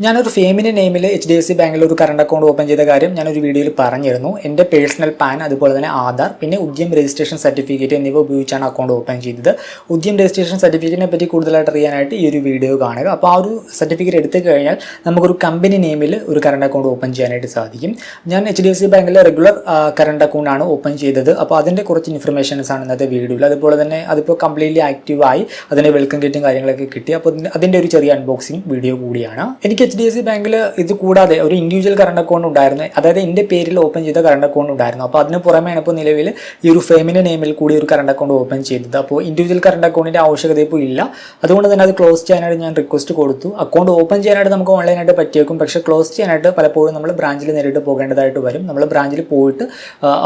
ഞാനൊരു ഫേമിന് നെയിമിൽ എച്ച് ഡി എഫ് സി ബാങ്കിൽ ഒരു കറണ്ട് അക്കൗണ്ട് ഓപ്പൺ ചെയ്ത കാര്യം ഞാനൊരു വീഡിയോയിൽ പറഞ്ഞിരുന്നു. എന്റെ പേഴ്സണൽ പാൻ അതുപോലെ തന്നെ ആധാർ പിന്നെ ഉദ്യം രജിസ്ട്രേഷൻ സർട്ടിഫിക്കറ്റ് എന്നിവ ഉപയോഗിച്ചാണ് അക്കൗണ്ട് ഓപ്പൺ ചെയ്തത്. ഉദ്യം രജിസ്ട്രേഷൻ സർട്ടിഫിക്കറ്റിനെ പറ്റി കൂടുതലായിട്ട് അറിയാനായിട്ട് ഈ ഒരു വീഡിയോ കാണുക. അപ്പോൾ ആ ഒരു സർട്ടിഫിക്കറ്റ് എടുത്തു കഴിഞ്ഞാൽ നമുക്കൊരു കമ്പനി നെയിമിൽ ഒരു കറണ്ട് അക്കൗണ്ട് ഓപ്പൺ ചെയ്യാനായിട്ട് സാധിക്കും. ഞാൻ എച്ച് ഡി എഫ് സി ബാങ്കിലെ റെഗുലർ കറണ്ട് അക്കൗണ്ട് ആണ് ഓപ്പൺ ചെയ്തത്. അപ്പോൾ അതിന്റെ കുറച്ച് ഇൻഫർമേഷൻസ് ആണ് ഇന്നത്തെ വീഡിയോയിൽ. അതുപോലെ തന്നെ അതിപ്പോൾ കംപ്ലീറ്റ്ലി ആക്റ്റീവായി അതിന്റെ വെൽക്കം കിറ്റും കാര്യങ്ങളൊക്കെ കിട്ടി. അപ്പോൾ അതിന്റെ- ഒരു ചെറിയ അൺബോക്സിംഗ് വീഡിയോ കൂടിയാണ്. എനിക്ക് എച്ച് ഡി എഫ് സി ബാങ്കിൽ ഇത് കൂടാതെ ഒരു ഇൻഡിവിജ്വൽ കറണ്ട് അക്കൗണ്ട് ഉണ്ടായിരുന്നു. അതായത് എന്റെ പേരിൽ ഓപ്പൺ ചെയ്ത കറണ്ട് അക്കൗണ്ട് ഉണ്ടായിരുന്നു. അപ്പോൾ അതിന് പുറമെയാണ് ഇപ്പോൾ നിലവിൽ ഈ ഒരു ഫേമിന്റെ നെയിമിൽ കൂടി ഒരു കറണ്ട് അക്കൗണ്ട് ഓപ്പൺ ചെയ്തത്. അപ്പോൾ ഇൻഡിവിജ്വൽ കറണ്ട് അക്കൗണ്ടിന്റെ ആവശ്യകത ഇപ്പോൾ ഇല്ല. അതുകൊണ്ട് തന്നെ അത് ക്ലോസ് ചെയ്യാനായിട്ട് ഞാൻ റിക്വസ്റ്റ് കൊടുത്തു. അക്കൗണ്ട് ഓപ്പൺ ചെയ്യാനായിട്ട് നമുക്ക് ഓൺലൈനായിട്ട് പറ്റിയേക്കും. പക്ഷേ ക്ലോസ് ചെയ്യാനായിട്ട് പലപ്പോഴും നമ്മൾ ബ്രാഞ്ചിൽ നേരിട്ട് പോകേണ്ടതായിട്ട് വരും. നമ്മൾ ബ്രാഞ്ചിൽ പോയിട്ട്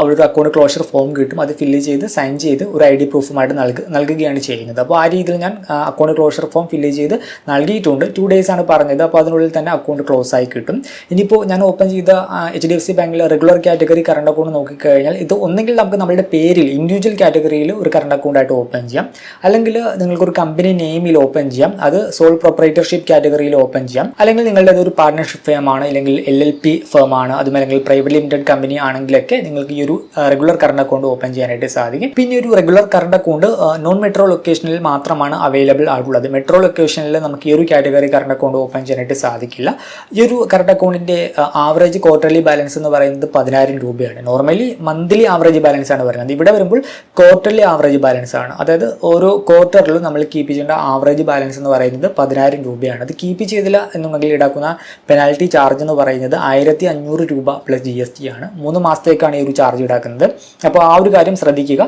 അവരുടെ അക്കൗണ്ട് ക്ലോഷർ ഫോം കിട്ടും. അത് ഫില്ല് ചെയ്ത് സൈൻ ചെയ്ത് ഒരു ഐ ഡി പ്രൂഫുമായിട്ട് നൽക നൽകുകയാണ് ചെയ്യുന്നത്. അപ്പോൾ ആ രീതിയിൽ ഞാൻ അക്കൗണ്ട് ക്ലോഷർ ഫോം ഫില്ല് ചെയ്ത് നൽകിയിട്ടുണ്ട്. ടു ഡേയ്സ് ആണ് പറഞ്ഞത്. അപ്പോൾ അതിനുള്ളിൽ തന്നെ അക്കൗണ്ട് ക്ലോസ് ആയി കിട്ടും. ഇനിയിപ്പോൾ ഞാൻ ഓപ്പൺ ചെയ്ത എച്ച് ഡി എഫ് സി ബാങ്കിലെ റെഗുലർ കാറ്റഗറി കറണ്ട് അക്കൗണ്ട് നോക്കിക്കഴിഞ്ഞാൽ ഇത് ഒന്നെങ്കിൽ നമുക്ക് നമ്മുടെ പേരിൽ ഇൻഡിവിജ്വൽ കാറ്റഗറിയിൽ ഒരു കറണ്ട് അക്കൗണ്ട് ആയിട്ട് ഓപ്പൺ ചെയ്യാം. അല്ലെങ്കിൽ നിങ്ങൾക്കൊരു കമ്പനി നെയിമിൽ ഓപ്പൺ ചെയ്യാം. അത് സോൾ പ്രൊപ്പറേറ്റർഷിപ്പ് കാറ്റഗറിയിൽ ഓപ്പൺ ചെയ്യാം. അല്ലെങ്കിൽ നിങ്ങളുടെ ഒരു പാർട്ണർഷിപ്പ് ഫേം ആണ് അല്ലെങ്കിൽ എൽ എൽ പി ഫേം ആണ് അതും അല്ലെങ്കിൽ പ്രൈവറ്റ് ലിമിറ്റഡ് കമ്പനി ആണെങ്കിലൊക്കെ നിങ്ങൾക്ക് ഈ ഒരു റെഗുലർ കറണ്ട് അക്കൗണ്ട് ഓപ്പൺ ചെയ്യാനായിട്ട് സാധിക്കും. പിന്നെ ഒരു regular current account non metro ലൊക്കേഷനിൽ മാത്രമാണ് അവൈലബിൾ ആയിട്ടുള്ളത്. മെട്രോ ലൊക്കേഷനിൽ നമുക്ക് ഈ ഒരു കാറ്റഗറി കറണ്ട് അക്കൗണ്ട് ഓപ്പൺ ചെയ്യാനായിട്ട് സാധിക്കില്ല. ഈ ഒരു കറണ്ട് അക്കൗണ്ടിന്റെ ആവറേജ് ക്വാർട്ടർലി ബാലൻസ് എന്ന് പറയുന്നത് പതിനായിരം രൂപയാണ്. നോർമലി മന്ത്ലി ആവറേജ് ബാലൻസ് ആണ് പറയുന്നത് ഇവിടെ വരുമ്പോൾ ക്വാർട്ടർലി ആവറേജ് ബാലൻസ് ആണ്. അതായത് ഓരോ ക്വാർട്ടറിലും നമ്മൾ കീപ്പ് ചെയ്യേണ്ട ആവറേജ് ബാലൻസ് എന്ന് പറയുന്നത് പതിനായിരം രൂപയാണ്. അത് കീപ്പ് ചെയ്തില്ല എന്നുണ്ടെങ്കിൽ ഈടാക്കുന്ന പെനാൽറ്റി ചാർജ് എന്ന് പറയുന്നത് ആയിരത്തി അഞ്ഞൂറ് രൂപ പ്ലസ് ജി എസ് ടി ആണ്. മൂന്ന് മാസത്തേക്കാണ് ഈ ഒരു ചാർജ് ഈടാക്കുന്നത്. അപ്പോൾ ആ ഒരു കാര്യം ശ്രദ്ധിക്കുക.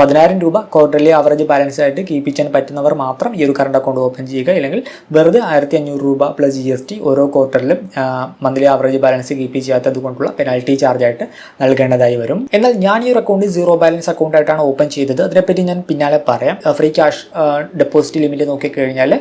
പതിനായിരം രൂപ ക്വാർട്ടർലി ആവറേജ് ബാലൻസ് ആയിട്ട് കീപ്പ് ചെയ്യാൻ പറ്റുന്നവർ മാത്രം ഈ ഒരു കറണ്ട് അക്കൗണ്ട് ഓപ്പൺ ചെയ്യുക. അല്ലെങ്കിൽ വെറുതെ ആയിരത്തി അഞ്ഞൂറ് രൂപ പ്ലസ് ജി എസ് ടി ഓരോ ക്വാർട്ടറിലും മന്ത്ലി ആവറേജ് ബാലൻസ് കീപ്പ് ചെയ്യാത്തത് കൊണ്ടുള്ള പെനാൽറ്റി ചാർജ് ആയിട്ട് നൽകേണ്ടതായി വരും. എന്നാൽ ഞാൻ ഈ ഒരു അക്കൗണ്ട് സീറോ ബാലൻസ് അക്കൗണ്ട് ആയിട്ടാണ് ഓപ്പൺ ചെയ്തത്. അതിനെപ്പറ്റി ഞാൻ പിന്നാലെ പറയാം. ഫ്രീ ക്യാഷ് ഡെപ്പോസിറ്റ് ലിമിറ്റ് നോക്കിക്കഴിഞ്ഞാൽ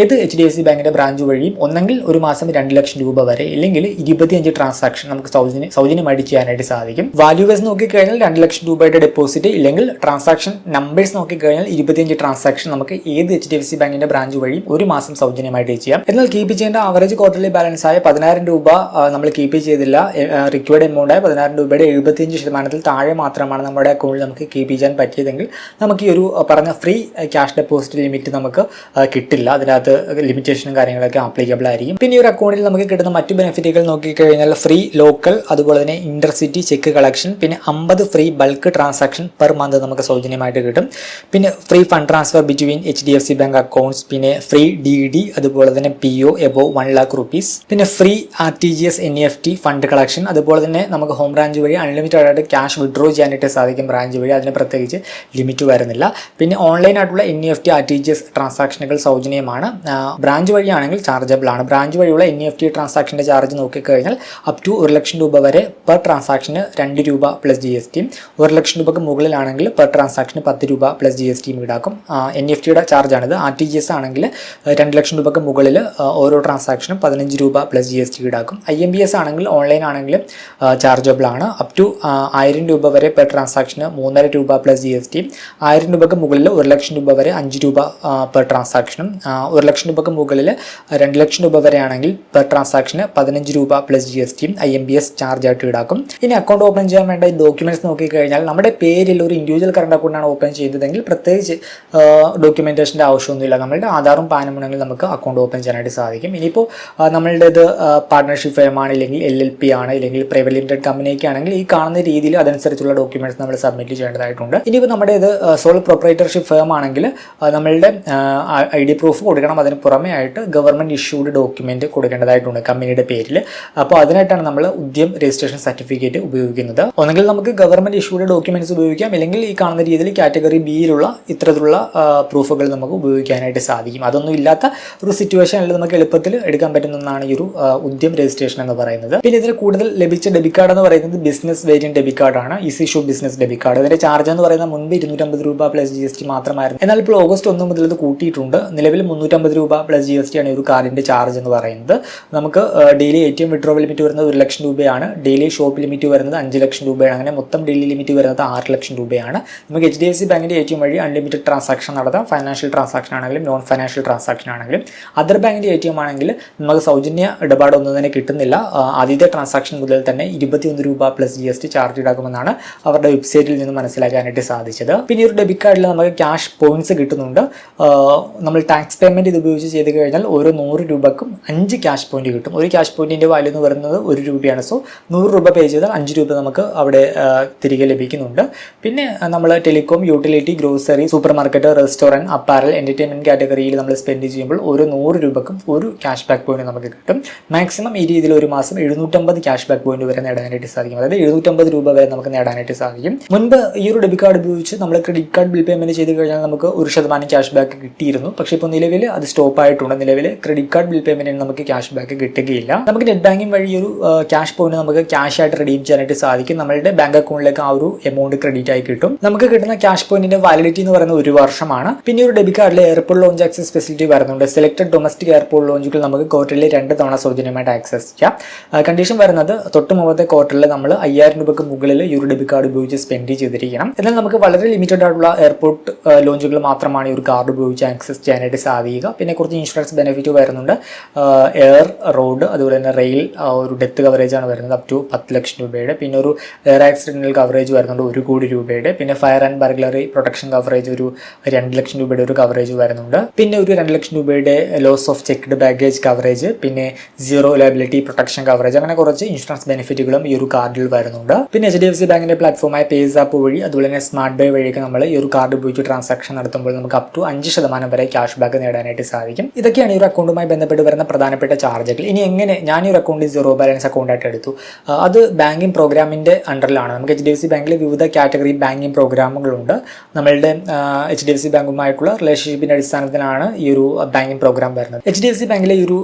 ഏത് എച്ച് ഡി എഫ് സി ബാങ്കിന്റെ ബ്രാഞ്ച് വഴിയും ഒന്നെങ്കിൽ ഒരു മാസം രണ്ട് ലക്ഷം രൂപ വരെ ഇല്ലെങ്കിൽ ഇരുപത്തിയഞ്ച് ട്രാൻസാക്ഷൻ നമുക്ക് സൗജന്യ സൗജന്യമായിട്ട് ചെയ്യാനായിട്ട് സാധിക്കും. വാല്യൂവേഴ്സ് നോക്കിക്കഴിഞ്ഞാൽ രണ്ട് ലക്ഷം രൂപയുടെ ഡെപ്പോസിറ്റ് ഇല്ലെങ്കിൽ ട്രാൻസാക്ഷൻ നമ്പേഴ്സ് നോക്കിക്കഴിഞ്ഞാൽ ഇരുപത്തിയഞ്ച് ട്രാൻസാക്ഷൻ നമുക്ക് ഏത് എച്ച് ഡി എഫ് സി ബാങ്കിന്റെ ബ്രാഞ്ച് വഴിയും ഒരു മാസം സൗജന്യമായിട്ട് ചെയ്യാം. എന്നാൽ കീപ്പ് ചെയ്യേണ്ട ആവറേജ് ക്വാർട്ടർലി ബാലൻസ് ആയ പതിനായിരം രൂപ നമ്മൾ കീപ്പ് ചെയ്തില്ല. റിക്വേർഡ് എമൗണ്ട് ആയ പതിനായിരം രൂപയുടെ എഴുപത്തിയഞ്ച് ശതമാനത്തിൽ താഴെ മാത്രമാണ് നമ്മുടെ അക്കൗണ്ടിൽ നമുക്ക് കീപ്പ് ചെയ്യാൻ പറ്റിയതെങ്കിൽ നമുക്ക് ഈ ഒരു പറഞ്ഞ ഫ്രീ ക്യാഷ് ഡെപ്പോസിറ്റ് ലിമിറ്റ് നമുക്ക് കിട്ടില്ല. അതിനകത്ത് ലിമിറ്റേഷനും കാര്യങ്ങളൊക്കെ ആപ്ലിക്കബിൾ ആയിരിക്കും. പിന്നെ ഈ ഒരു അക്കൗണ്ടിൽ നമുക്ക് കിട്ടുന്ന മറ്റു ബെനിഫിറ്റുകൾ നോക്കിക്കഴിഞ്ഞാൽ ഫ്രീ ലോക്കൽ അതുപോലെ തന്നെ ഇന്റർസിറ്റി ചെക്ക് കളക്ഷൻ പിന്നെ അമ്പത് free bulk transaction per month നമുക്ക് സൗജന്യമായിട്ട് കിട്ടും. പിന്നെ free fund transfer between H D F C bank accounts പിന്നെ ഫ്രീ ഡി ഡി അതുപോലെ തന്നെ P O above one lakh rupees പിന്നെ free R T G S N F T fund collection അതുപോലെ തന്നെ നമുക്ക് ഹോം ബ്രാഞ്ച് വഴി അൺലിമിറ്റഡ് ആയിട്ട് cash withdraw ചെയ്യാനായിട്ട് സാധിക്കും ബ്രാഞ്ച് വഴി. അതിന് പ്രത്യേകിച്ച് ലിമിറ്റ് വരുന്നില്ല. പിന്നെ ഓൺലൈൻ ആയിട്ടുള്ള N E F T R T G S ട്രാൻസാക്ഷനുകൾ സൗജന്യമാണ്. ബ്രാഞ്ച് വഴിയാണെങ്കിൽ ചാർജബിൾ ആണ്. ബ്രാഞ്ച് വഴിയുള്ള എൻ ഇ എഫ് ടി ട്രാൻസാക്ഷന്റെ ചാർജ് നോക്കിക്കഴിഞ്ഞാൽ അപ് ടു ഒരു ലക്ഷം രൂപ വരെ പെർ ട്രാൻസാക്ഷന് രണ്ട് രൂപ പ്ലസ് ജി എസ് ടി ഒരു ലക്ഷം രൂപക്ക് മുകളിലാണെങ്കിൽ പെർ ട്രാൻസാക്ഷന് പത്ത് രൂപ പ്ലസ് ജി എസ് ടിയും ഈടാക്കും. എൻ എഫ് ടിയുടെ ചാർജാണിത് ആർ ടി ജി എസ് ആണെങ്കിൽ രണ്ട് ലക്ഷം രൂപക്ക് മുകളിൽ ഓരോ ഓരോ ട്രാൻസാക്ഷനും പതിനഞ്ച് രൂപ പ്ലസ് ജി എസ് ടി ഈടാക്കും. ഐ എം ബി എസ് ആണെങ്കിൽ ഓൺലൈൻ ആണെങ്കിലും ചാർജബിൾ ആണ്. അപ് ടു ആയിരം രൂപ വരെ പെർ ട്രാൻസാക്ഷന് മൂന്നര രൂപ പ്ലസ് ജി എസ് ടി ആയിരം രൂപക്ക് മുകളിൽ ഒരു ലക്ഷം രൂപ വരെ അഞ്ച് രൂപ പെർ ട്രാൻസാക്ഷനും ഒരു ലക്ഷം രൂപക്ക് മുകളിൽ രണ്ട് ലക്ഷം രൂപ വരെ ആണെങ്കിൽ പെർ ട്രാൻസാക്ഷന് പതിനഞ്ച് രൂപ പ്ലസ് ജി എസ് ടിയും I M B S charge ആയിട്ട് ഈടാക്കും. ഇനി അക്കൗണ്ട് ഓപ്പൺ ചെയ്യാൻ വേണ്ട ഡോക്യുമെന്റ്സ് നോക്കിക്കഴിഞ്ഞാൽ നമ്മുടെ പേരിൽ ഒരു ഇൻഡിവിജ്വൽ കറണ്ട് അക്കൗണ്ടാണ് ഓപ്പൺ ചെയ്തതെങ്കിൽ പ്രത്യേകിച്ച് ഡോക്യുമെന്റേഷന്റെ ആവശ്യമൊന്നുമില്ല. നമ്മളുടെ ആധാറും പാനും ഉണ്ടെങ്കിൽ നമുക്ക് അക്കൗണ്ട് ഓപ്പൺ ചെയ്യാനായിട്ട് സാധിക്കും. ഇനിയിപ്പോൾ നമ്മളുടേത് പാർട്ട്ണർഷിപ്പ് ഫേം ആണ് ഇല്ലെങ്കിൽ എൽ എൽ പി ആണ് ഇല്ലെങ്കിൽ പ്രൈവറ്റ് ലിമിറ്റഡ് കമ്പനിയൊക്കെ ആണെങ്കിൽ ഈ കാണുന്ന രീതിയിൽ അതനുസരിച്ചുള്ള ഡോക്യുമെന്റ്സ് നമ്മൾ സബ്മിറ്റ് ചെയ്യേണ്ടതായിട്ടുണ്ട്. ഇനിയിപ്പോൾ നമ്മുടെ ഇത് സോൾ പ്രൊപ്പറേറ്റർഷിപ്പ് ഫേം ആണെങ്കിൽ നമ്മളുടെ ഐ ഡി പ്രൂഫ് കൊടുക്കണം. അതിന് പുറമേ ആയിട്ട് ഗവൺമെന്റ് ഇഷ്യൂഡ് ഡോക്യുമെന്റ് കൊടുക്കേണ്ടതായിട്ടുണ്ട് കമ്പനിയുടെ പേരിൽ. അപ്പോൾ അതിനായിട്ടാണ് നമ്മൾ ഉദ്യം രജിസ്ട്രേഷൻ സർട്ടിഫിക്കറ്റ് ഉപയോഗിക്കുന്നത്. ഒന്നെങ്കിൽ നമുക്ക് ഗവൺമെന്റ് ഇഷ്യൂഡ് ഡോക്യുമെന്റ്സ് ഉപയോഗിക്കാം. അല്ലെങ്കിൽ ഈ കാണുന്ന രീതിയിൽ കാറ്റഗറി ബിയിലുള്ള ഇത്തരത്തിലുള്ള പ്രൂഫുകൾ നമുക്ക് ഉപയോഗിക്കാനായിട്ട് സാധിക്കും. അതൊന്നും ഇല്ലാത്ത ഒരു സിറ്റുവേഷനിൽ നമുക്ക് എളുപ്പത്തിൽ എടുക്കാൻ പറ്റുന്ന ഒന്നാണ് ഈ ഒരു ഉദ്യം രജിസ്ട്രേഷൻ എന്ന് പറയുന്നത്. പിന്നെ ഇതിൽ കൂടുതൽ ലഭിച്ച ഡെബിറ്റ് കാർഡ് എന്ന് പറയുന്നത് ബിസിനസ് വേരിയന്റ് ഡെബിറ്റ് കാർഡാണ്. Easy shop business debit card. ഇതിന്റെ ചാർജ് എന്ന് പറയുന്നത് മുൻപ് ഇരുന്നൂറ്റമ്പത് രൂപ പ്ലസ് ജി എസ് ടി മാത്രമായിരുന്നു. എന്നാൽ ഇപ്പോൾ ഓഗസ്റ്റ് ഒന്ന് മുതൽ ഇത് കൂട്ടിയിട്ടുണ്ട്. നിലവിൽ മുന്നൂറ്റമ്പത് രൂപ പ്ലസ് ജി എസ് ടി ആണ് ഈ ഒരു കാർഡിന്റെ ചാർജ് എന്ന് പറയുന്നത്. നമുക്ക് daily A T M withdrawal limit വരുന്നത് ഒരു ലക്ഷം രൂപയാണ്. ഡെയിലി ഷോപ്പ് ലിമിറ്റ് വരുന്നത് അഞ്ച് ലക്ഷം രൂപയാണ്. അങ്ങനെ മൊത്തം ഡെയിലി ലിമിറ്റ് വരുന്നത് ആറ് ലക്ഷം രൂപയാണ്. നമുക്ക് എച്ച് ഡി എഫ് സി ബാങ്കിന്റെ എ ടി എം വഴി അൺലിമിറ്റഡ് ട്രാൻസാക്ഷൻ നടത്താം. ഫൈനാൻഷ്യൽ ട്രാൻസാക്ഷൻ ആണെങ്കിലും നോൺ ഫൈനാൻഷ്യൽ ട്രാൻസാക്ഷൻ ആണെങ്കിലും. അതർ ബാങ്കിന്റെ എ ടി എം ആണെങ്കിൽ നമുക്ക് സൗജന്യ ഇടപാടൊന്നും തന്നെ കിട്ടുന്നില്ല ആദ്യത്തെ ട്രാൻസാക്ഷൻ മുതൽ തന്നെ ഇരുപത്തിയൊന്ന് രൂപ plus G S T charge ഈടാക്കുമെന്നാണ് അവരുടെ വെബ്സൈറ്റിൽ നിന്ന് മനസ്സിലാക്കാനായിട്ട് സാധിച്ചത്. പിന്നെ ഒരു ഡെബിറ്റ് കാർഡിൽ നമുക്ക് ക്യാഷ് പോയിന്റ്സ് കിട്ടുന്നുണ്ട്. നമ്മൾ ടാക്സ് പേയ്മെന്റ് ഇത് ഉപയോഗിച്ച് ചെയ്ത് കഴിഞ്ഞാൽ ഓരോ നൂറ് രൂപക്കും അഞ്ച് ക്യാഷ് പോയിന്റ് കിട്ടും. ഒരു ക്യാഷ് പോയിന്റിന്റെ വാല്യൂ എന്ന് പറയുന്നത് ഒരു രൂപയാണ്. സോ നൂറ് രൂപ പേ ചെയ്താൽ അഞ്ച് രൂപ നമുക്ക് അവിടെ തിരികെ ലഭിക്കുന്നുണ്ട്. പിന്നെ നമ്മൾ telecom utility grocery super market restaurant apparel entertainment കാറ്റഗറിയിൽ നമ്മൾ സ്പെൻഡ് ചെയ്യുമ്പോൾ ഓരോ നൂറ് രൂപക്കും ഒരു ക്യാഷ് ബാക്ക് പോയിന്റ് നമുക്ക് കിട്ടും. മാക്സിമം ഈ രീതിയിൽ ഒരു മാസം എഴുന്നൂറ്റമ്പത് ക്യാഷ് ബാക്ക് പോയിന്റ് വരെ നേടാനായിട്ട് സാധിക്കും. അതായത് എഴുന്നൂറ്റമ്പത് രൂപ വരെ നമുക്ക് നേടാനായിട്ട് സാധിക്കും. മുൻപ് ഈ ഒരു ഡെബിറ്റ് കാർഡ് ഉപയോഗിച്ച് നമ്മൾ ക്രെഡിറ്റ് കാർഡ് ബിൽ പേയ്മെന്റ് ചെയ്ത് കഴിഞ്ഞാൽ നമുക്ക് ഒരു ശതമാനം ക്യാഷ് ബാക്ക് കിട്ടിയിരുന്നു. പക്ഷെ ഇപ്പോൾ നിലവിൽ അത് സ്റ്റോപ്പ് ആയിട്ടുണ്ട്. നിലവിൽ ക്രെഡിറ്റ് കാർഡ് ബിൽ പേയ്മെന്റിന് നമുക്ക് ക്യാഷ് ബാക്ക് കിട്ടുകയില്ല. നമുക്ക് നെറ്റ് ബാങ്കിങ് വഴി ഒരു ക്യാഷ് പോയിന്റ് നമുക്ക് ക്യാഷ് ആയിട്ട് റെഡീം ചെയ്യാനായിട്ട് സാധിക്കും. നമ്മുടെ ബാങ്ക് അക്കൗണ്ടിലേക്ക് ആ ഒരു എമൗണ്ട് ക്രെഡിറ്റ് ആയി കിട്ടും. നമുക്ക് കിട്ടുന്ന ക്യാഷ് പോയിന്റിന്റെ വാലിഡിറ്റി എന്ന് പറയുന്നത് ഒരു വർഷമാണ്. പിന്നെ ഒരു ഡെബിറ്റ് കാർഡിൽ എയർപോർട്ട് ലോഞ്ച് ആക്സസ് ഫെസിലിറ്റി വരുന്നുണ്ട്. സെലക്ടഡ് ഡൊമസ്റ്റിക് എയർപോർട്ട് ലോഞ്ചുകൾ നമുക്ക് ക്വാർട്ടറിൽ രണ്ട് തവണ സൗജന്യമായിട്ട് ആക്സസ് ചെയ്യാം. കണ്ടീഷൻ വരുന്നത് തൊട്ട് മുമ്പത്തെ ക്വാർട്ടറിൽ നമ്മൾ അയ്യായിരം രൂപയ്ക്ക് മുകളിൽ ഒരു ഡെബിറ്റ് കാർഡ് ഉപയോഗിച്ച് സ്പെൻഡ് ചെയ്തിരിക്കണം. എന്നാൽ നമുക്ക് വളരെ ലിമിറ്റഡ് ആയിട്ടുള്ള എയർപോർട്ട് ലോഞ്ചുകൾ മാത്രമാണ് ഈ ഒരു കാർഡ് ഉപയോഗിച്ച് ആക്സസ് ചെയ്യാനായിട്ട് സാധിക്കുക. പിന്നെ കുറച്ച് ഇൻഷുറൻസ് ബെനിഫിറ്റ് വരുന്നുണ്ട്. എയർ റോഡ് അതുപോലെ തന്നെ റെയിൽ ഒരു ഡെത്ത് കവറേജ് ആണ് വരുന്നത് അപ് ടു പത്ത് ലക്ഷം രൂപയുടെ. പിന്നെ ഒരു എയർ ആക്സിഡന്റൽ കവറേജ് വരുന്നുണ്ട് ഒരു കോടി രൂപയുടെ. പിന്നെ fire and burglary protection coverage ഒരു രണ്ട് ലക്ഷം രൂപയുടെ ഒരു കവറേജ് വരുന്നുണ്ട്. പിന്നെ ഒരു രണ്ട് ലക്ഷം രൂപയുടെ loss of checked baggage coverage പിന്നെ സീറോ ലയബിലിറ്റി പ്രൊട്ടക്ഷൻ കവറേജ് അങ്ങനെ കുറച്ച് ഇൻഷുറൻസ് ബെനിഫിറ്റുകളും ഈ ഒരു കാർഡിൽ വരുന്നുണ്ട്. പിന്നെ എച്ച് ഡി എഫ് സി ബാങ്കിന്റെ പ്ലാറ്റ്ഫോമായ പേസ് ആപ്പ് വഴി അതുപോലെ തന്നെ സ്മാർട്ട് ബേ വഴിയൊക്കെ നമ്മൾ ഈ ഒരു കാർഡ് ഉപയോഗിച്ച് ട്രാൻസാക്ഷൻ നടത്തുമ്പോൾ നമുക്ക് അപ് ടു അഞ്ച് ശതമാനം വരെ ക്യാഷ് ബാക്ക് നേടാനായിട്ട് സാധിക്കും. ഇതൊക്കെയാണ് ഈ ഒരു അക്കൗണ്ടുമായി ബന്ധപ്പെട്ട് വരുന്ന പ്രധാനപ്പെട്ട ചാർജുകൾ ഇനി എങ്ങനെ ഞാൻ ഈ ഒരു അക്കൗണ്ട് സീറോ ബാലൻസ് അക്കൗണ്ടായിട്ട് എടുത്തു? അത് ബാങ്കിങ് പ്രോഗ്രാമിന്റെ അണ്ടറിലാണ് നമുക്ക് എച്ച് ഡി എഫ് സി ബാങ്കിൽ വിവിധ കാറ്റഗറി ബാങ്കിങ് പ്രോഗ്രാമുകളുണ്ട് നമ്മളുടെ എച്ച് ഡി എഫ് സി ബാങ്കുമായിട്ടുള്ള റിലേഷൻഷിപ്പിന്റെ അടിസ്ഥാനത്തിലാണ് ഈ ഒരു ബാങ്കിങ് പ്രോഗ്രാം വരുന്നത്. എച്ച് ഡി എഫ് സി ബാങ്കിലെ ഈ ഒരു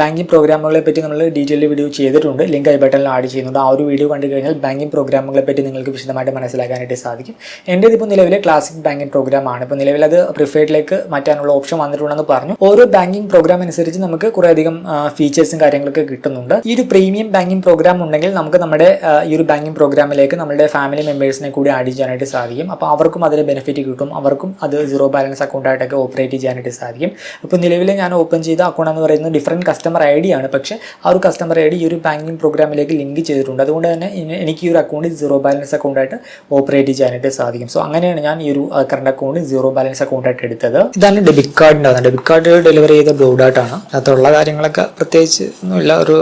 ബാങ്കിങ് പ്രോഗ്രാമുകളെ പറ്റി നമ്മൾ ഡീറ്റെയിൽ വീഡിയോ ചെയ്തിട്ടുണ്ട്. ലിങ്ക് ഐ ബട്ടണിൽ ആഡ് ചെയ്യുന്നുണ്ട്. ആ ഒരു വീഡിയോ കണ്ടു കഴിഞ്ഞാൽ ബാങ്കിങ് പ്രോഗ്രാമുകളെ പറ്റി നിങ്ങൾക്ക് വിശദമായിട്ട് മനസ്സിലാക്കാനായിട്ട് സാധിക്കും. എന്റെ ഇപ്പോൾ നിലവിലെ ക്ലാസിക് ബാങ്കിങ് പ്രോഗ്രാം ആണ്. ഇപ്പോൾ നിലവിൽ അത് പ്രിഫേഡിലേക്ക് മാറ്റാനുള്ള ഓപ്ഷൻ വന്നിട്ടുണ്ടെന്ന് പറഞ്ഞു. ഓരോ ബാങ്കിങ് പ്രോഗ്രാം അനുസരിച്ച് നമുക്ക് കുറേയധികം ഫീച്ചേഴ്സും കാര്യങ്ങളൊക്കെ കിട്ടുന്നുണ്ട്. ഈ ഒരു പ്രീമിയം ബാങ്കിങ് പ്രോഗ്രാം ഉണ്ടെങ്കിൽ നമുക്ക് നമ്മുടെ ഈ ഒരു ബാങ്കിങ് പ്രോഗ്രാമിലേക്ക് നമ്മുടെ ഫാമിലി മെമ്പേഴ്സിനെ കൂടി ആഡ് ചെയ്യാനായിട്ട് സാധിക്കും. അപ്പോൾ അവർക്കും അതിന് ബെനിഫിറ്റ് കിട്ടും. അവർക്കും അത് സീറോ ബാലൻസ് അക്കൗണ്ടായിട്ടൊക്കെ ഓപ്പറേറ്റ് ചെയ്യാനായിട്ട് സാധിക്കും. ഇപ്പോൾ നിലവിൽ ഞാൻ ഓപ്പൺ ചെയ്ത അക്കൗണ്ട് എന്ന് പറയുന്നത് ഡിഫറെന്റ് കസ്റ്റമർ ഐ ഡി ആണ്. പക്ഷേ ആ ഒരു കസ്റ്റമർ ഐ ഡി ഈ ഒരു ബാങ്കിങ് പ്രോഗ്രാമിലേക്ക് ലിങ്ക് ചെയ്തിട്ടുണ്ട്. അതുകൊണ്ട് തന്നെ എനിക്ക് ഈ ഒരു അക്കൗണ്ട് സീറോ ബാലൻസ് അക്കൗണ്ടായിട്ട് ഓപ്പറേറ്റ് ചെയ്യാനായിട്ട് സാധിക്കും. സോ അങ്ങനെയാണ് ഞാൻ ഈ ഒരു കറണ്ട് അക്കൗണ്ട് സീറോ ബാലൻസ് അക്കൗണ്ടായിട്ട് എടുത്തത്. ഇതാണ് ഡെബിറ്റ് കാർഡിന്റെ ഡെബിറ്റ് കാർഡ് ഡെലിവറി ചെയ്ത ബ്രോഡായിട്ടാണ് അതിനകത്തുള്ള കാര്യങ്ങളൊക്കെ പ്രത്യേകിച്ച് ഒന്നുമില്ല. ഒരു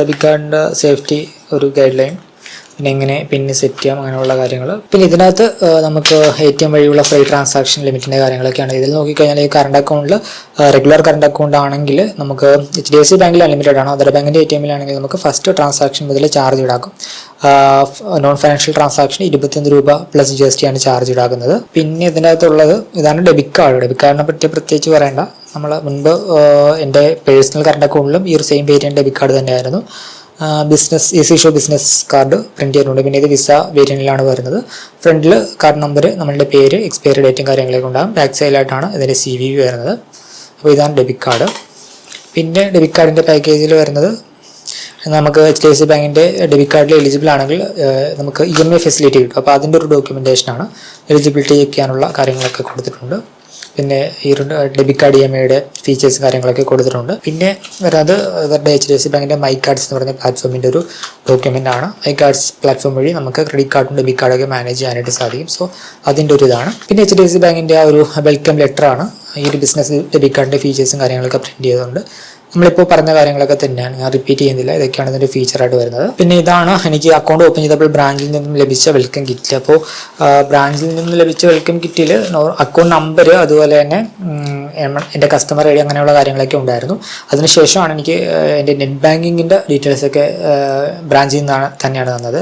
ഡെബിറ്റ് കാർഡിന്റെ സേഫ്റ്റി ഒരു ഗൈഡ് ലൈൻ പിന്നെ എങ്ങനെ പിന്ന് സെറ്റ് ചെയ്യാം അങ്ങനെയുള്ള കാര്യങ്ങൾ. പിന്നെ ഇതിനകത്ത് നമുക്ക് എ ടി എം വഴിയുള്ള ഫ്രീ ട്രാൻസാക്ഷൻ ലിമിറ്റിന്റെ കാര്യങ്ങളൊക്കെയാണ്. ഇതിൽ നോക്കിക്കഴിഞ്ഞാൽ ഈ കറണ്ട് അക്കൗണ്ടിൽ റെഗുലർ കറണ്ട് അക്കൗണ്ട് ആണെങ്കിൽ നമുക്ക് എച്ച് ഡി എഫ് സി ബാങ്കിൽ അൺലിമിറ്റഡ് ആണ്. അതർ ബാങ്കിന്റെ എ ടി എമ്മിലാണെങ്കിൽ നമുക്ക് ഫസ്റ്റ് ട്രാൻസാക്ഷൻ മുതൽ ചാർജ് ഈടാക്കും. നോൺ ഫൈനാൻഷ്യൽ ട്രാൻസാക്ഷൻ ഇരുപത്തിയൊന്ന് രൂപ പ്ലസ് ജി എസ് ടി ആണ് ചാർജ് ഇടാക്കുന്നത് പിന്നെ ഇതിനകത്തുള്ളത് ഇതാണ് ഡെബിറ്റ് കാർഡ് ഡെബിറ്റ് കാർഡിനെ പറ്റി പ്രത്യേകിച്ച് പറയേണ്ട. നമ്മൾ മുൻപ് എന്റെ പേഴ്സണൽ കറണ്ട് അക്കൗണ്ടിലും ഈ ഒരു സെയിം പേരിന്റെ ഡെബിറ്റ് കാർഡ് തന്നെയായിരുന്നു. Business easy shop business card print ചെയ്തിട്ടുണ്ട്. പിന്നെ ഇത് വിസ വേരിയന്റിലാണ് വരുന്നത്. ഫ്രണ്ടിൽ കാർഡ് നമ്പർ നമ്മളുടെ പേര് എക്സ്പയറി ഡേറ്റും കാര്യങ്ങളൊക്കെ ഉണ്ടാകും. ബാക്ക് സൈഡിലായിട്ടാണ് ഇതിന്റെ സി വി വരുന്നത്. അപ്പോൾ ഇതാണ് ഡെബിറ്റ് കാർഡ് പിന്നെ ഡെബിറ്റ് കാർഡിന്റെ പാക്കേജിൽ വരുന്നത് നമുക്ക് എച്ച് ഡി എഫ് സി ബാങ്കിന്റെ ഡെബിറ്റ് കാർഡിൽ എലിജിബിൾ ആണെങ്കിൽ നമുക്ക് ഇ എം ഐ ഫെസിലിറ്റി കിട്ടും. അപ്പോൾ അതിന്റെ ഒരു ഡോക്യുമെന്റേഷനാണ് എലിജിബിലിറ്റി ചെക്ക് ചെയ്യാനുള്ള കാര്യങ്ങളൊക്കെ കൊടുത്തിട്ടുണ്ട്. പിന്നെ ഈ ഡെബിറ്റ് കാർഡ് ഇ എം ഐയുടെ ഫീച്ചേഴ്സ് കാര്യങ്ങളൊക്കെ കൊടുത്തിട്ടുണ്ട്. പിന്നെ വരാത് ഇവരുടെ എച്ച് ഡി എഫ് സി ബാങ്കിന്റെ മൈ കാർഡ്സ് എന്ന് പറയുന്ന പ്ലാറ്റ്ഫോമിന്റെ ഒരു ഡോക്യുമെന്റ് ആണ്. മൈ കാർഡ്സ് പ്ലാറ്റ്ഫോം വഴി നമുക്ക് ക്രെഡിറ്റ് കാർഡും ഡെബിറ്റ് കാർഡൊക്കെ മാനേജ് ചെയ്യാനായിട്ട് സാധിക്കും. സോ അതിന്റെ ഒരു ഇതാണ്. പിന്നെ എച്ച് ഡി എഫ് സി ബാങ്കിന്റെ ആ ഒരു വെൽക്കം ലെറ്റർ ആണ്. ഈ ഒരു ബിസിനസ് ഡെബിറ്റ് കാർഡിന്റെ ഫീച്ചേഴ്സും കാര്യങ്ങളൊക്കെ പ്രിന്റ് ചെയ്തുകൊണ്ട്. നമ്മളിപ്പോൾ പറഞ്ഞ കാര്യങ്ങളൊക്കെ തന്നെയാണ്. ഞാൻ റിപ്പീറ്റ് ചെയ്യുന്നില്ല. ഇതൊക്കെയാണ് ഇതിന്റെ ഫീച്ചറായിട്ട് വരുന്നത്. പിന്നെ ഇതാണ് എനിക്ക് അക്കൗണ്ട് ഓപ്പൺ ചെയ്തപ്പോൾ ബ്രാഞ്ചിൽ നിന്നും ലഭിച്ച വെൽക്കം കിറ്റ് അപ്പോൾ ബ്രാഞ്ചിൽ നിന്നും ലഭിച്ച വെൽക്കം കിറ്റിൽ അക്കൗണ്ട് നമ്പർ അതുപോലെ തന്നെ എന്റെ കസ്റ്റമർ ഐ ഡി അങ്ങനെയുള്ള കാര്യങ്ങളൊക്കെ ഉണ്ടായിരുന്നു. അതിനുശേഷമാണ് എനിക്ക് എന്റെ നെറ്റ് ബാങ്കിങ്ങിന്റെ ഡീറ്റെയിൽസൊക്കെ ബ്രാഞ്ചിൽ നിന്നാണ് തന്നെയാണ് തന്നത്.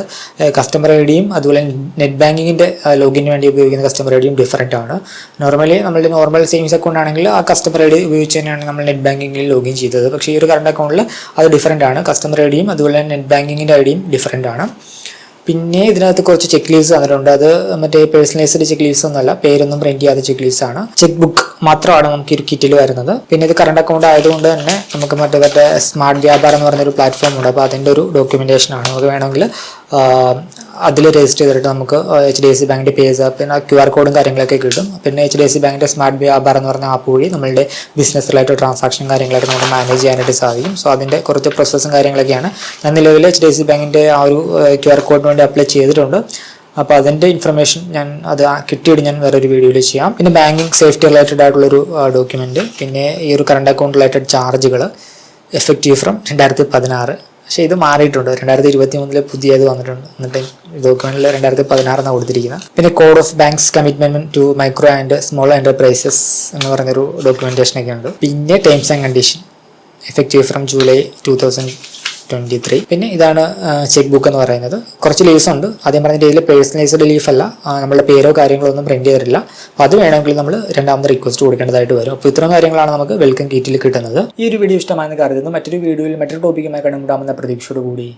കസ്റ്റമർ ഐ ഡിയും അതുപോലെ നെറ്റ് ബാങ്കിങ്ങിന്റെ ലോഗിന് വേണ്ടി ഉപയോഗിക്കുന്ന കസ്റ്റമർ ഐ ഡിയും ഡിഫറെന്റ് ആണ്. നോർമലി നമ്മളുടെ നോർമൽ സേവിങ്സ് അക്കൗണ്ട് ആണെങ്കിൽ ആ കസ്റ്റമർ ഐ ഡി ഉപയോഗിച്ച് തന്നെയാണ് നമ്മൾ നെറ്റ് ബാങ്കിങ്ങിൽ ലോഗിൻ ചെയ്തത്. പക്ഷേ ഈ ഒരു കറണ്ട് അക്കൗണ്ടിൽ അത് ഡിഫറെന്റ് ആണ്. കസ്റ്റമർ ഐ ഡിയും അതുപോലെ തന്നെ നെറ്റ് ബാങ്കിങ്ങിന്റെ ഐ ഡിയും ഡിഫറെന്റ് ആണ്. പിന്നെ ഇതിനകത്ത് കുറച്ച് ചെക്ക് ലീവ്സ് തന്നിട്ടുണ്ട് അത് മറ്റേ പേഴ്സണലൈസ്ഡ് ചെക്ക് ലീവ്സ് ഒന്നുമല്ല പേരൊന്നും പ്രിന്റ് ചെയ്യാത്ത ചെക്ക് ലീവ്സ് ആണ്. ചെക്ക് ബുക്ക് മാത്രമാണ് നമുക്ക് ഒരു കിറ്റിൽ വരുന്നത്. പിന്നെ ഇത് കറണ്ട് അക്കൗണ്ട് ആയതുകൊണ്ട് തന്നെ നമുക്ക് മറ്റേ മറ്റേ സ്മാർട്ട് വ്യാപാരം എന്ന് പറഞ്ഞൊരു പ്ലാറ്റ്ഫോം ഉണ്ട്. അപ്പോൾ അതിന്റെ ഒരു ഡോക്യുമെന്റേഷൻ ആണ്. നമുക്ക് വേണമെങ്കിൽ അതിൽ രജിസ്റ്റർ ചെയ്തിട്ട് നമുക്ക് എച്ച് ഡി എഫ് സി ബാങ്കിന്റെ പേജ് പിന്നെ ക്യു ആർ കോഡും കാര്യങ്ങളൊക്കെ കിട്ടും. പിന്നെ എച്ച് ഡി എഫ് സി ബാങ്കിന്റെ സ്മാർട്ട് വ്യാപാരം എന്ന് പറഞ്ഞ ആപ്പ് വഴി നമ്മളുടെ ബിസിനസ് റിലേറ്റഡ് ട്രാൻസാക്ഷൻ കാര്യങ്ങളൊക്കെ നമുക്ക് മാനേജ് ചെയ്യാനായിട്ട് സാധിക്കും. സോ അതിന്റെ കുറച്ച് പ്രോസസ്സും കാര്യങ്ങളൊക്കെയാണ് ഞാൻ നിലവിൽ എച്ച് ഡി എഫ് സി ബാങ്കിന്റെ ആ ഒരു ക്യു ആർ കോഡിന് വേണ്ടി അപ്ലൈ ചെയ്തിട്ടുണ്ട്. അപ്പോൾ അതിന്റെ ഇൻഫർമേഷൻ ഞാൻ അത് കിട്ടിയിട്ട് ഞാൻ വേറൊരു വീഡിയോയിൽ ചെയ്യാം. പിന്നെ ബാങ്കിങ് സേഫ്റ്റി റിലേറ്റഡ് ആയിട്ടുള്ളൊരു ഡോക്യുമെന്റ് പിന്നെ ഈ ഒരു കറണ്ട് അക്കൗണ്ട് റിലേറ്റഡ് ചാർജുകൾ എഫക്റ്റീവ് ഫ്രം രണ്ടായിരത്തി പതിനാറ്. പക്ഷേ ഇത് മാറിയിട്ടുണ്ട്. രണ്ടായിരത്തി ഇരുപത്തി മൂന്നിൽ പുതിയത് വന്നിട്ടുണ്ട്. എന്നിട്ട് ഡോക്യുമെന്റിൽ രണ്ടായിരത്തി പതിനാറെന്നാണ് കൊടുത്തിരിക്കുന്നത് പിന്നെ code of bank's commitment to micro and small enterprises എന്ന് പറഞ്ഞൊരു ഡോക്യുമെന്റേഷൻ ഒക്കെ ഉണ്ട്. പിന്നെ terms and condition effective from July two thousand twenty three പിന്നെ ഇതാണ് ചെക്ക് ബുക്ക് എന്ന് പറയുന്നത്. കുറച്ച് ലീവ്സ് ഉണ്ട്. ആദ്യം പറഞ്ഞ രീതിയിൽ പേഴ്സണലൈസ്ഡ് ലീഫ് അല്ല. നമ്മുടെ പേരോ കാര്യങ്ങളോ ഒന്നും പ്രിന്റ് ചെയ്തിട്ടില്ല. അപ്പോൾ അത് വേണമെങ്കിൽ നമ്മൾ രണ്ടാമത് റിക്വസ്റ്റ് കൊടുക്കേണ്ടതായിട്ട് വരും. അപ്പോൾ ഇത്രയും കാര്യങ്ങളാണ് നമുക്ക് വെൽക്കം കീറ്റിൽ കിട്ടുന്നത്. ഈ ഒരു വീഡിയോ ഇഷ്ടമായെന്ന് കരുതുന്നു. മറ്റൊരു വീഡിയോയിൽ മറ്റൊരു ടോപ്പിക്കുമായി കണ്ടുമുട്ടാമെന്ന പ്രതീക്ഷയോട് കൂടി